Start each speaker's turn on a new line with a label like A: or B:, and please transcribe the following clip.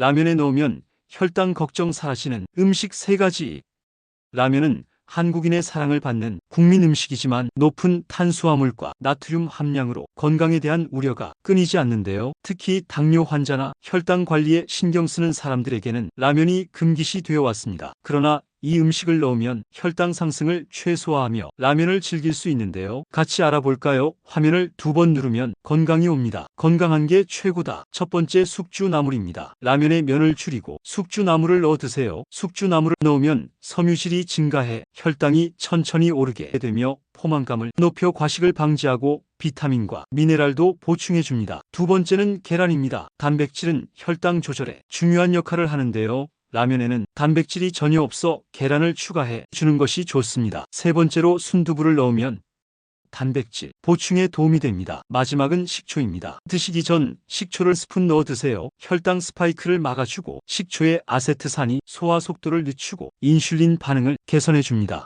A: 라면에 넣으면 혈당 걱정 사라지는 음식 세 가지. 라면은 한국인의 사랑을 받는 국민 음식이지만 높은 탄수화물과 나트륨 함량으로 건강에 대한 우려가 끊이지 않는데요. 특히 당뇨 환자나 혈당 관리에 신경 쓰는 사람들에게는 라면이 금기시 되어 왔습니다. 그러나 이 음식을 넣으면 혈당 상승을 최소화하며 라면을 즐길 수 있는데요. 같이 알아볼까요? 화면을 두 번 누르면 건강이 옵니다. 건강한 게 최고다. 첫 번째 숙주나물입니다. 라면에 면을 줄이고 숙주나물을 넣어 드세요. 숙주나물을 넣으면 섬유질이 증가해 혈당이 천천히 오르게 되며 포만감을 높여 과식을 방지하고 비타민과 미네랄도 보충해 줍니다. 두 번째는 계란입니다. 단백질은 혈당 조절에 중요한 역할을 하는데요. 라면에는 단백질이 전혀 없어 계란을 추가해 주는 것이 좋습니다. 세 번째로 순두부를 넣으면 단백질 보충에 도움이 됩니다. 마지막은 식초입니다. 드시기 전 식초를 스푼 넣어 드세요. 혈당 스파이크를 막아주고 식초의 아세트산이 소화 속도를 늦추고 인슐린 반응을 개선해 줍니다.